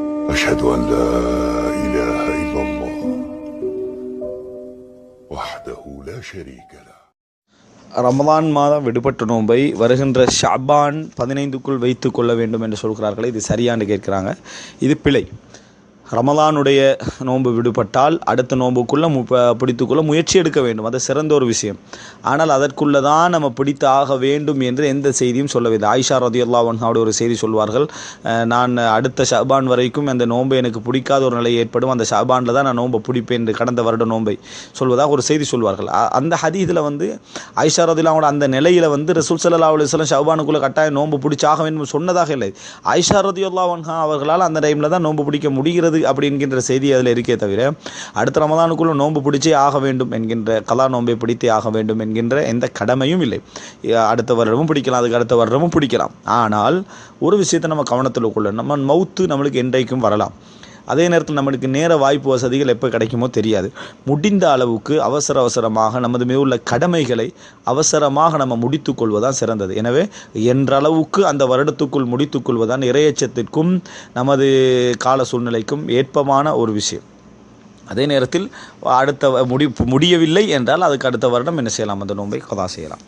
أشهد أن لا إله إلا الله وحده لا شريك له. ரமதான் மாதம் விடுபட்ட நோன்பை வருகின்ற ஷபான் பதினைந்துக்குள் வைத்து கொள்ள வேண்டும் என்று சொல்கிறார்களே. இது சரியான்னு கேட்குறாங்க. இது பிழை. ரமலானுடைய நோன்பு விடுபட்டால் அடுத்த நோன்புக்குள்ளே மு பிடித்துக்கொள்ள முயற்சி எடுக்க வேண்டும். அது சிறந்த ஒரு விஷயம். ஆனால் அதற்குள்ளே தான் நம்ம பிடித்து ஆக வேண்டும் என்று எந்த செய்தியும் சொல்லவில்லை. ஆயிஷா ரதியுல்லா அவனுடைய ஒரு செய்தி சொல்வார்கள் நான் அடுத்த ஷாபான் வரைக்கும் அந்த நோன்பை எனக்கு பிடிக்காத ஒரு நிலை ஏற்படும். அந்த ஷாபானில் தான் நான் நோன்பை பிடிப்பேன் என்று கடந்த வருட நோன்பை சொல்வதாக ஒரு செய்தி சொல்வார்கள். அந்த ஹதீதில் வந்து ஐஷா ரதிலாவோட அந்த நிலையில் வந்து ரசூல் சல்லா அலுவலம் ஷபானுக்குள்ளே கட்டாயம் நோன்பு பிடிச்சாக வேண்டும் சொன்னதாக இல்லை. ஐஷா ரதியுல்லா வன்ஹா அவர்களால் அந்த டைமில் தான் நோன்பு பிடிக்க முடிகிறது அப்படி என்கின்ற செய்தி அதில் இருக்கே தவிர அடுத்த ரமதானுக்குள்ளே நோன்பு பிடிச்சே ஆக வேண்டும் என்கின்ற கலா நோன்பை பிடித்தே ஆக வேண்டும் என்கின்ற எந்த கடமையும் இல்லை. அடுத்த வருடமும் பிடிக்கலாம் அதுக்கு அடுத்த வருடமும் பிடிக்கலாம். ஆனால் ஒரு விஷயத்தை நம்ம கவனத்தில் கொள்ள நம்ம மவுத்து நம்மளுக்கு என்றைக்கும் வரலாம். அதே நேரத்தில் நம்மளுக்கு நேர வாய்ப்பு வசதிகள் எப்போ கிடைக்குமோ தெரியாது. முடிந்த அளவுக்கு அவசர அவசரமாக நமது மீது உள்ள கடமைகளை அவசரமாக நம்ம முடித்துக்கொள்வதுதான் சிறந்தது. எனவே என்றளவுக்கு அந்த வருடத்துக்குள் முடித்துக் கொள்வதுதான் இரையச்சத்திற்கும் நமது கால சூழ்நிலைக்கும் ஏற்பமான ஒரு விஷயம். அதே நேரத்தில் அடுத்த வ- முடி முடியவில்லை என்றால் அதுக்கு அடுத்த வருடம் என்ன செய்யலாம்? அந்த நோன்பை கொதா செய்யலாம்.